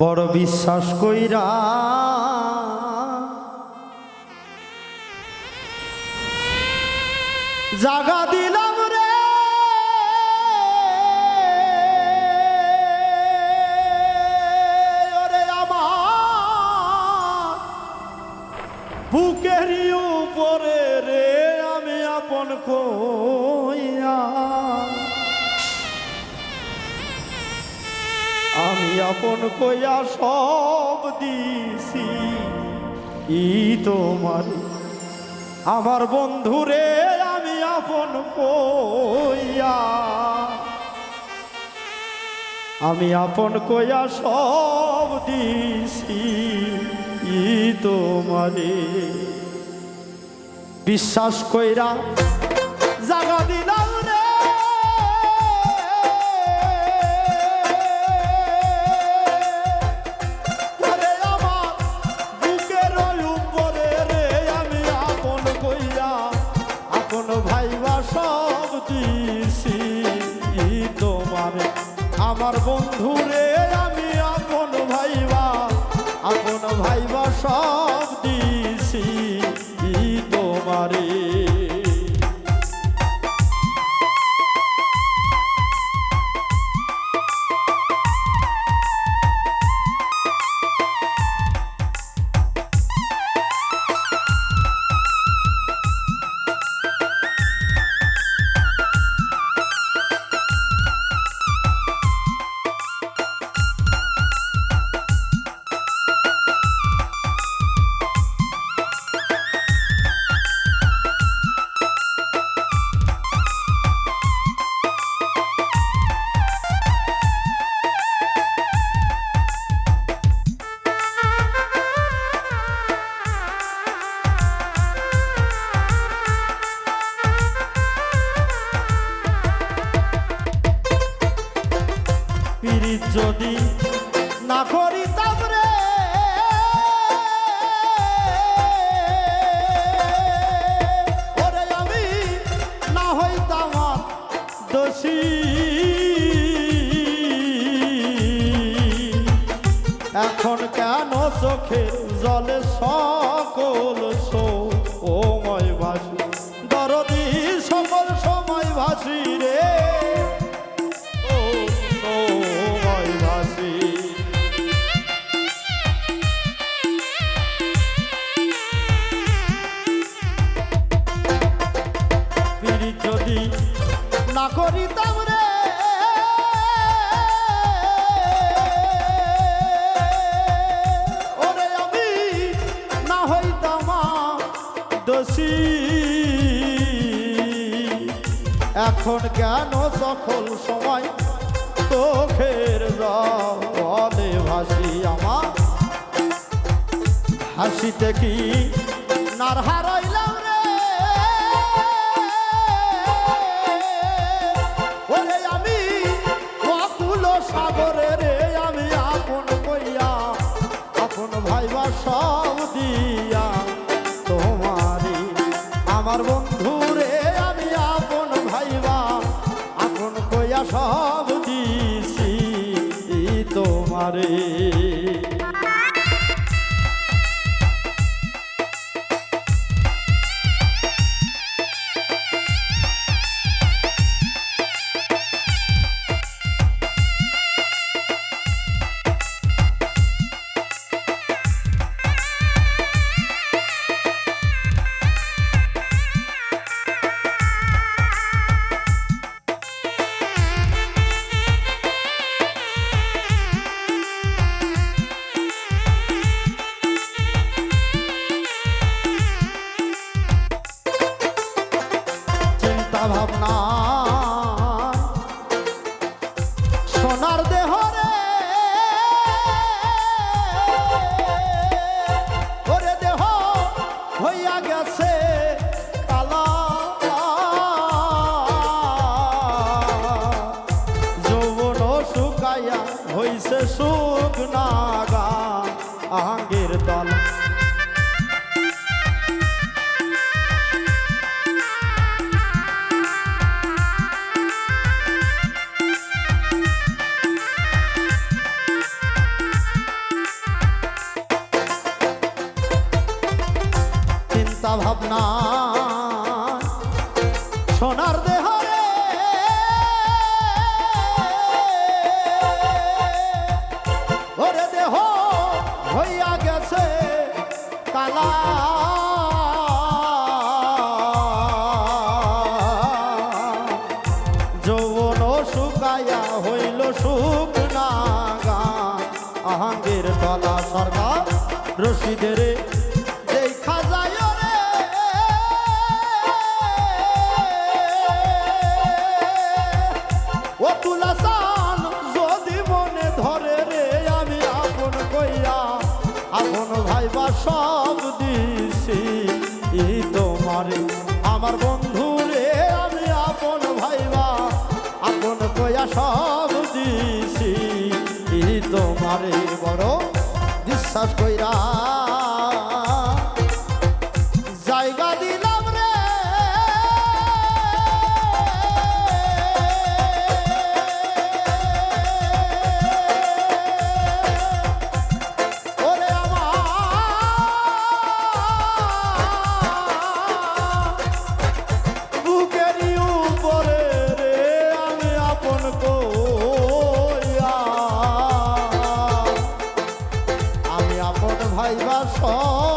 বড় বিশ্বাস কইরা। জাগা দিলাম রে। ওরে আমার বুকেরই উপরে রে আমি আপন কইয়া আমি আপন কইয়া সব দিছি। ই তোমার। আমার বন্ধুরে আমি আপন কইয়া। আমি আপন কইয়া সব দিছি। ই তোমারে। বিশ্বাস কইরা আমার বন্ধু রে আমি আপন ভাইবা আপন ভাইবা সব দিছি। তোমারে যদি না করিতাম রে। ওরে আমি না হইতাম দোষী। এখন কেন চোখের জলে সকল সময় ভাসি দরদি সকল সময় ভাসি রে এখন কেন সকল সময়? চোখের জলে ভাসি আমার। হাসিতে কি নার কইয়া চিন্তা ভাবনা। সোনার দেহ ওরে দেহ হইয়া গেছে কালা যৌবন শুকাইয়া হইল সুখ না আহাঙ্গের তলা সরকার রশিদের তুলাসান যদি মনে ধরে আমি আপন কইয়া, আপন ভাইবা সব দিছি। আমার বন্ধু রে, আমি আপন ভাইবা, আপন কইয়া সব দিছি। তোমারে বড় বিশ্বাস কইরা ভাইবা সব